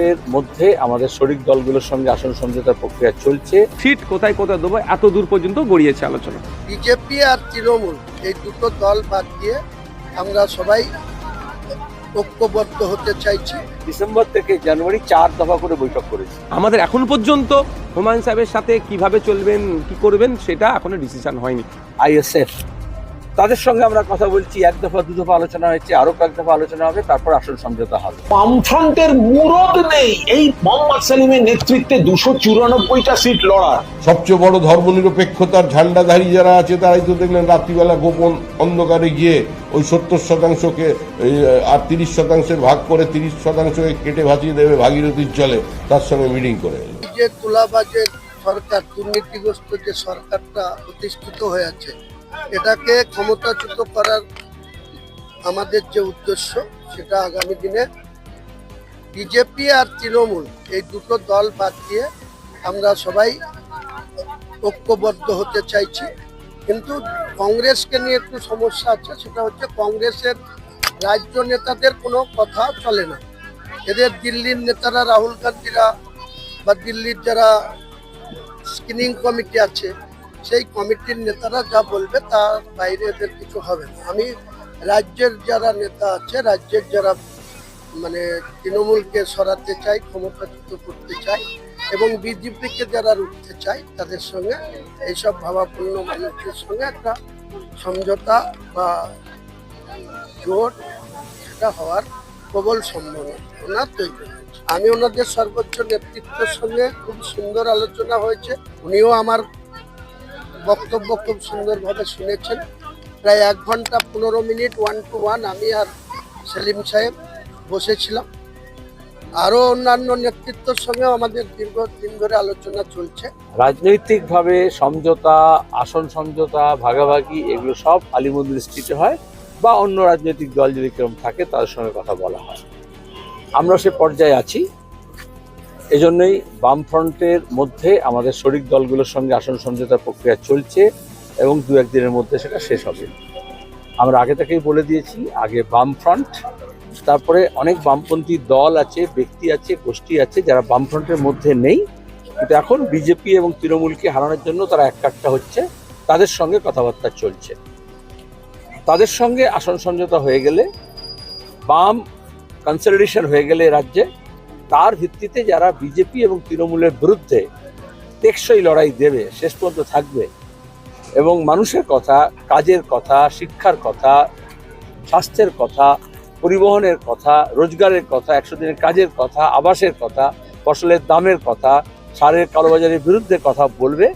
বামফ্রন্টের মধ্যে আমাদের শরিক দলগুলোর সঙ্গে আসন সমঝোতার প্রক্রিয়া চলছে। সিট কোথায় কোথায় দেবো? এত দূর পর্যন্ত গড়িয়েছে আলোচনা। বিজেপি আর তৃণমূল এই দুটো দল বাদ দিয়ে আমরা সবাই ঐক্যবদ্ধ হতে চাইছি। ডিসেম্বর থেকে জানুয়ারি চার দফা করে বৈঠক করেছি। আমাদের এখন পর্যন্ত হুমায়ুন সাহেবের সাথে কীভাবে চলবেন কি করবেন সেটা এখনও ডিসিশন হয়নি। আইএসএফ তাদের সঙ্গে আমরা কথা বলছি এক দফা দু দফা আলোচনা হয়েছে আরও কয়েক দফা আলোচনা হবে তারপর আসল সমঝোতা হবে। বামফ্রন্টের মুরদ নেই এই মোহাম্মদ সালিমের নেতৃত্বে দুশো চুরানব্বইটা সিট লড়া সবচেয়ে বড় ধর্মনিরপেক্ষতার ঝান্ডাধারী যারা আছে তারাই তো দেখলেন রাত্রিবেলা গোপন অন্ধকারে গিয়ে ওই সত্তর শতাংশকে আর তিরিশ শতাংশের ভাগ করে তিরিশ শতাংশকে কেটে ভাসিয়ে দেবে ভাগীরথীর জলে তার সঙ্গে মিটিং করে। যে তুলাবাজের সরকার দুর্নীতিগ্রস্ত যে সরকারটা প্রতিষ্ঠিত হয়ে আছে এটাকে ক্ষমতাচ্যুত করার আমাদের যে উদ্দেশ্য, সেটা আগামী দিনে বিজেপি আর তৃণমূল, এই দুটো দল বাদ দিয়ে আমরা সবাই ঐক্যবদ্ধ হতে চাইছি। কিন্তু কংগ্রেসকে নিয়ে একটু সমস্যা আছে, সেটা হচ্ছে কংগ্রেসের রাজ্য নেতাদের কোনো কথা চলে না। এদের দিল্লির নেতারা রাহুল গান্ধীরা বা দিল্লির যারা স্ক্রিনিং কমিটি আছে সেই কমিটির নেতারা যা বলবে তার বাইরে এদের কিছু হবে না। আমি রাজ্যের যারা নেতা আছে, রাজ্যের যারা মানে তৃণমূলকে সরাতে চাই, ক্ষমতাচ্যুত করতে চাই এবং বিজেপিকে যারা রুখতে চাই, তাদের সঙ্গে এইসব ভাবাপূর্ণ মানুষদের সঙ্গে একটা সমঝোতা বা জোট সেটা হওয়ার প্রবল সম্ভাবনা তৈরি হয়েছে। আমি ওনাদের সর্বোচ্চ নেতৃত্বের সঙ্গে খুব সুন্দর আলোচনা হয়েছে। উনিও আমার বক্তব্য খুব সুন্দরভাবে শুনেছেন। প্রায় এক ঘণ্টা পনেরো মিনিট ওয়ান টু ওয়ান আমি আর সেলিম সাহেব বসেছিলাম। আরও অন্যান্য নেতৃত্বের সঙ্গেও আমাদের দীর্ঘদিন ধরে আলোচনা চলছে। রাজনৈতিকভাবে সমঝোতা, আসন সমঝোতা, ভাগাভাগি এগুলো সব আলিমুদ্দিন স্ট্রিটে হয় বা অন্য রাজনৈতিক দল যদি কেরম থাকে তাদের সঙ্গে কথা বলা হয়। আমরা সে পর্যায়ে আছি। এজন্যই বামফ্রন্টের মধ্যে আমাদের শরিক দলগুলোর সঙ্গে আসন সমঝোতার প্রক্রিয়া চলছে এবং দু একদিনের মধ্যে সেটা শেষ হবে। আমরা আগে থেকেই বলে দিয়েছি, আগে বামফ্রন্ট, তারপরে অনেক বামপন্থী দল আছে, ব্যক্তি আছে, গোষ্ঠী আছে যারা বামফ্রন্টের মধ্যে নেই। কিন্তু এখন বিজেপি এবং তৃণমূলকে হারানোর জন্য তারা এক কাটটা হচ্ছে, তাদের সঙ্গে কথাবার্তা চলছে। তাদের সঙ্গে আসন সমঝোতা হয়ে গেলে, বাম কনসলিডেশন হয়ে গেলে রাজ্যে তার ভিত্তিতে যারা বিজেপি এবং তৃণমূলের বিরুদ্ধে টেকসই লড়াই দেবে, শেষ পর্যন্ত থাকবে। এবং মানুষের কথা, কাজের কথা, শিক্ষার কথা, স্বাস্থ্যের কথা, পরিবহনের কথা, রোজগারের কথা, একশো দিনের কাজের কথা, আবাসের কথা, ফসলের দামের কথা, সারের কালোবাজারের বিরুদ্ধে কথা বলবে,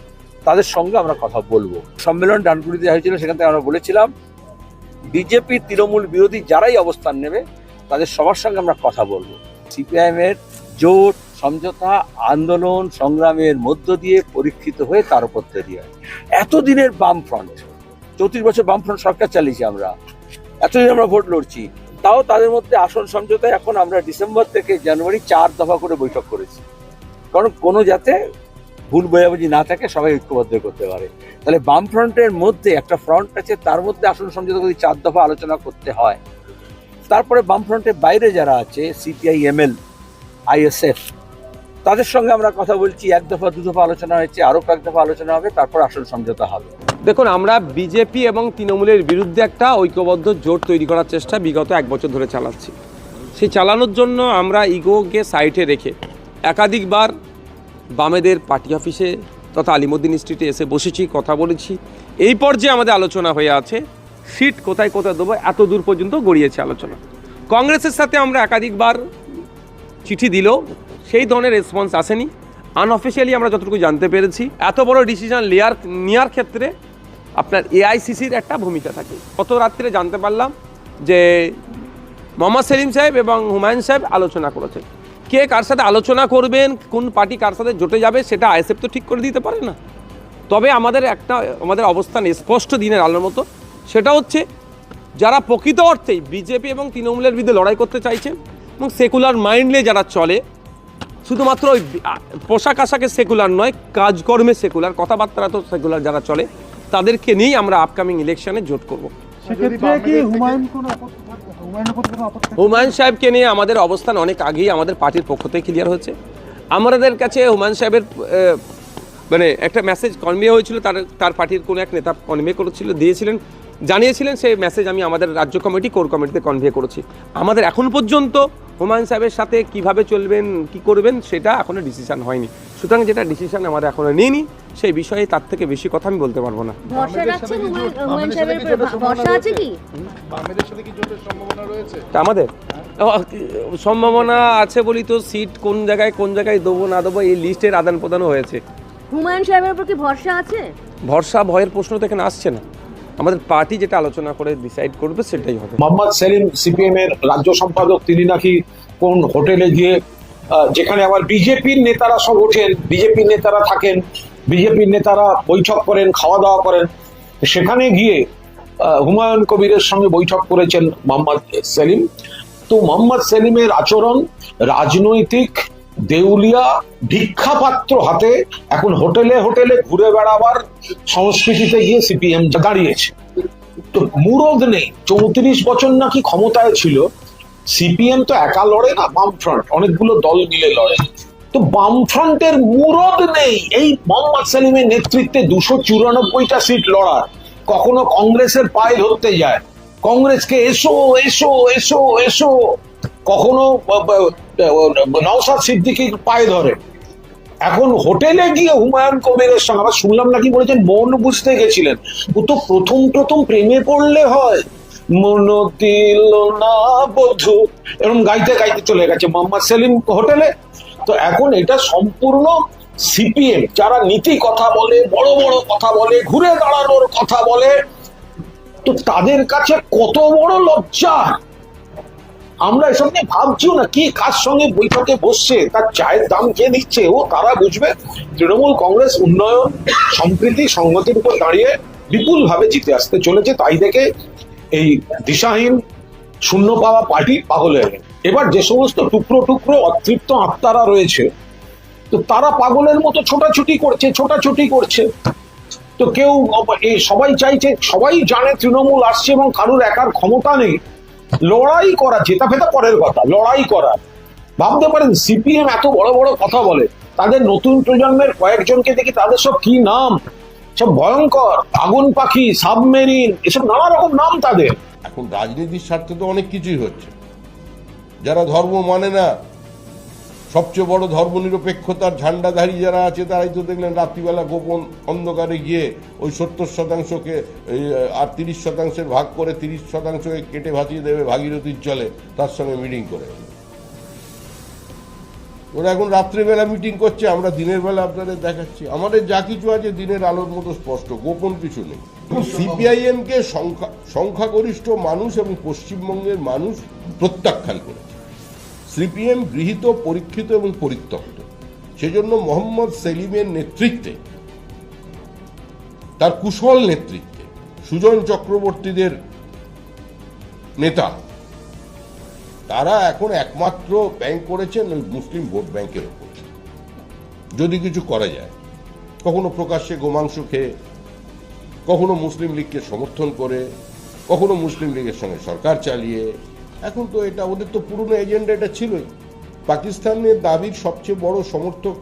তাদের সঙ্গে আমরা কথা বলব। সম্মেলন ডানকুড়িতে হয়েছিল, সেখান থেকে আমরা বলেছিলাম, বিজেপি তৃণমূল বিরোধী যারাই অবস্থান নেবে, তাদের সবার সঙ্গে আমরা কথা বলব। সিপিআইএম এর জোট, সমঝোতা, আন্দোলন, সংগ্রামের মধ্য দিয়ে পরীক্ষিত হয়ে তার উপর তৈরি হয়। এতদিনের বাম ফ্রন্ট চৌত্রিশ বছর বামফ্রন্ট সরকার চালিয়েছি আমরা। এতদিন আমরা ভোট লড়ছি। তাও তাদের মধ্যে আসন সমঝোতায় এখন আমরা ডিসেম্বর থেকে জানুয়ারি চার দফা করে বৈঠক করেছি। কারণ কোনো যাতে ভুল বোঝাবুঝি না থাকে, সবাই ঐক্যবদ্ধ করতে পারে। তাহলে বাম ফ্রন্টের মধ্যে একটা ফ্রন্ট আছে, তার মধ্যে আসন সমঝোতা যদি চার দফা আলোচনা করতে হয় তারপরে বামফ্রন্টের বাইরে যারা আছে সিপিআই এমএল আইএসএফ তাদের সঙ্গে আমরা কথা বলছি, এক দফা, দু দফা আলোচনা হয়েছে, আরও কয়েক দফা আলোচনা হবে, তারপর আসল সমঝোতা হবে। দেখুন, আমরা বিজেপি এবং তৃণমূলের বিরুদ্ধে একটা ঐক্যবদ্ধ জোট তৈরি করার চেষ্টা বিগত এক বছর ধরে চালাচ্ছি। সেই চালানোর জন্য আমরা ইগোকে সাইটে রেখে একাধিকবার বামেদের পার্টি অফিসে তথা আলিমুদ্দিন স্ট্রিটে এসে বসেছি, কথা বলেছি। এই পর্যায়ে আমাদের আলোচনা হয়ে আছে সিট কোথায় কোথায় দেবো, এত দূর পর্যন্ত গড়িয়েছে আলোচনা। কংগ্রেসের সাথে আমরা একাধিকবার চিঠি দিলেও সেই ধরনের রেসপন্স আসেনি। আনঅফিসিয়ালি আমরা যতটুকু জানতে পেরেছি, এত বড় ডিসিশন লেয়ার নেওয়ার ক্ষেত্রে আপনার এআইসিসির একটা ভূমিকা থাকে। গত রাত্রে জানতে পারলাম যে মোহাম্মদ সেলিম সাহেব এবং হুমায়ুন সাহেব আলোচনা করেছেন কে কার সাথে আলোচনা করবেন, কোন পার্টি কার সাথে জোটে যাবে, সেটা আইএসএফ তো ঠিক করে দিতে পারে না। তবে আমাদের একটা, আমাদের অবস্থান স্পষ্ট দিনের আলোর মতো। সেটা হচ্ছে যারা প্রকৃত অর্থেই বিজেপি এবং তৃণমূলের বিরুদ্ধে লড়াই করতে চাইছেন এবং সেকুলার মাইন্ডলে যারা চলে শুধুমাত্র ওই পোশাক আশাকে সেকুলার নয় কাজকর্মে সেকুলার কথাবার্তা তো সেকুলার যারা চলে তাদেরকে নিয়েই আমরা আপকামিং ইলেকশনে জোট করব। হুমায়ুন সাহেবকে নিয়ে আমাদের অবস্থান অনেক আগেই আমাদের পার্টির পক্ষ থেকে ক্লিয়ার হয়েছে। আমাদের কাছে হুমায়ুন সাহেবের মানে একটা মেসেজ কনভে হয়েছিল তার তার পার্টির কোনো এক নেতা কনভে করেছিল দিয়েছিলেন। জানিয়েছিলেন সেই মেসেজ আমি আমাদের রাজ্য কমিটি কোর কমিটিতে কনভে করেছি। আমাদের এখন পর্যন্ত হুমায়ুন সাহেবের সাথে কীভাবে চলবেন কি করবেন সেটা এখনও ডিসিশন হয়নি। সুতরাং যেটা ডিসিশন আমাদের এখনও নিইনি সেই বিষয়ে তার থেকে বেশি কথা আমি বলতে পারব না। আমাদের সম্ভাবনা আছে বলি তো সিট কোন জায়গায় কোন জায়গায় দেবো না দেবো এই লিস্টের আদান প্রদানও হয়েছে। হুমায়ুন সাহেবের উপর কি ভরসা আছে? ভরসা ভয়ের প্রশ্ন তো এখানে আসছে না। আমাদের পার্টি যেটা আলোচনা করে ডিসাইড করবে সেটাই হবে। মোহাম্মদ সেলিম, সিপিএম এর রাজ্য সম্পাদক, তিনি নাকি কোন হোটেলে গিয়ে যেখানে আবার বিজেপির নেতারা সব ওঠেন, বিজেপির নেতারা থাকেন, বিজেপির নেতারা বৈঠক করেন, খাওয়া দাওয়া করেন, সেখানে গিয়ে হুমায়ুন কবিরের সঙ্গে বৈঠক করেছেন মোহাম্মদ সেলিম। তো মোহাম্মদ সেলিমের আচরণ রাজনৈতিক দেউলিয়া ভিক্ষাপাত্র হাতে এখন হোটেলে হোটেলে ঘুরে বেড়াবার সংস্কৃতিতে গিয়ে সিপিএম দাঁড়িয়েছে। তো মুরদ নেই, চৌত্রিশ বছর নাকি ক্ষমতায় ছিল। সিপিএম তো একা লড়ে না, বামফ্রন্ট, অনেকগুলো দল মিলে লড়ে। তো বামফ্রন্টের মুরদ নেই, এই মোহাম্মদ সেলিমের নেতৃত্বে দুশো চুরানব্বইটা সিট লড়া কখনো কংগ্রেসের পায়ে ধরতে যায়। কংগ্রেসকে এসো এসো এসো এসো। কখনো নওসাদ সিদ্দিকির পায়ে ধরে। এখন হোটেলে গিয়ে হুমায়ুন কবিরের সঙ্গে, আবার শুনলাম নাকি বলেছেন মন বুঝতে গেছিলেন। ও তো প্রথম প্রথম প্রেমে পড়লে হয়। মন দিল না বধু। এরকম গাইতে গাইতে চলে গেছে মোহাম্মদ সেলিম হোটেলে। তো এখন এটা সম্পূর্ণ সিপিএম। যারা নীতি কথা বলে, বড় বড় কথা বলে, ঘুরে দাঁড়ানোর কথা বলে, তো তাদের কাছে কত বড় লজ্জা। আমরা এসব নিয়ে ভাবছিও না কি কার সঙ্গে বৈঠকে বসছে, তার চায়ের দাম কে দিচ্ছে, ও তারা বুঝবে। তৃণমূল কংগ্রেস উন্নয়ন, সম্প্রীতি সংগতির উপর দাঁড়িয়ে বিপুল ভাবে জিতে আসতে চলেছে, তাই দেখে এই দিশাহীন শূন্য পাওয়া পার্টি পাগল হয়ে এবার যে সমস্ত টুকরো টুকরো অতৃপ্ত আত্মারা রয়েছে, তো তারা পাগলের মতো ছোটাছুটি করছে ছোটাছুটি করছে। তো কেউ সবাই চাইছে, সবাই জানে তৃণমূল আসছে এবং কারোর একার ক্ষমতা নেই। লড়াই করা জেতা ফেতা পরের কথা, লড়াই করা। ভাবতে পারেন, সিপিএম এত বড় বড় কথা বলে, তাদের নতুন প্রজন্মের কয়েকজনকে দেখি তাদের সব কি নাম? সব ভয়ঙ্কর, আগুন পাখি, সাবমেরিন, এসব নানা রকম নাম তাদের। এখন রাজনীতির স্বার্থে তো অনেক কিছুই হচ্ছে। যারা ধর্ম মানে না সবচেয়ে বড় ধর্মনিরপেক্ষতার ঝান্ডাধারী যারা আছে, তারাই তো দেখলেন রাত্রিবেলা গোপন অন্ধকারে গিয়ে ওই সত্তর শতাংশকে আর তিরিশ শতাংশের ভাগ করে তিরিশ শতাংশকে কেটে ভাসিয়ে দেবে ভাগীরথীর জলে তার সঙ্গে মিটিং করে। ওরা এখন রাত্রিবেলা মিটিং করছে, আমরা দিনের বেলা আপনাদের দেখাচ্ছি। আমাদের যা কিছু আছে দিনের আলোর মতো স্পষ্ট, গোপন কিছু নেই। সিপিআইএম কে সংখ্যা, সংখ্যাগরিষ্ঠ মানুষ এবং পশ্চিমবঙ্গের মানুষ প্রত্যাখ্যান করেছে। সিপিএম গৃহীত, পরীক্ষিত এবং পরিত্যক্ত। সেজন্য মোহাম্মদ সেলিমের নেতৃত্বে, তার কুশল নেতৃত্বে সুজন চক্রবর্তীদের নেতা, তারা এখন একমাত্র ব্যাংক করেছেন মুসলিম ভোট ব্যাংকের উপর যদি কিছু করা যায়, কখনো প্রকাশ্যে গোমাংস খেয়ে, কখনো মুসলিম লীগকে সমর্থন করে, কখনো মুসলিম লীগের সঙ্গে সরকার চালিয়ে এখন তো এটা ওদের তো পুরনো এজেন্ডা এটা ছিলই। পাকিস্তানের দাবির সবচেয়ে বড় সমর্থক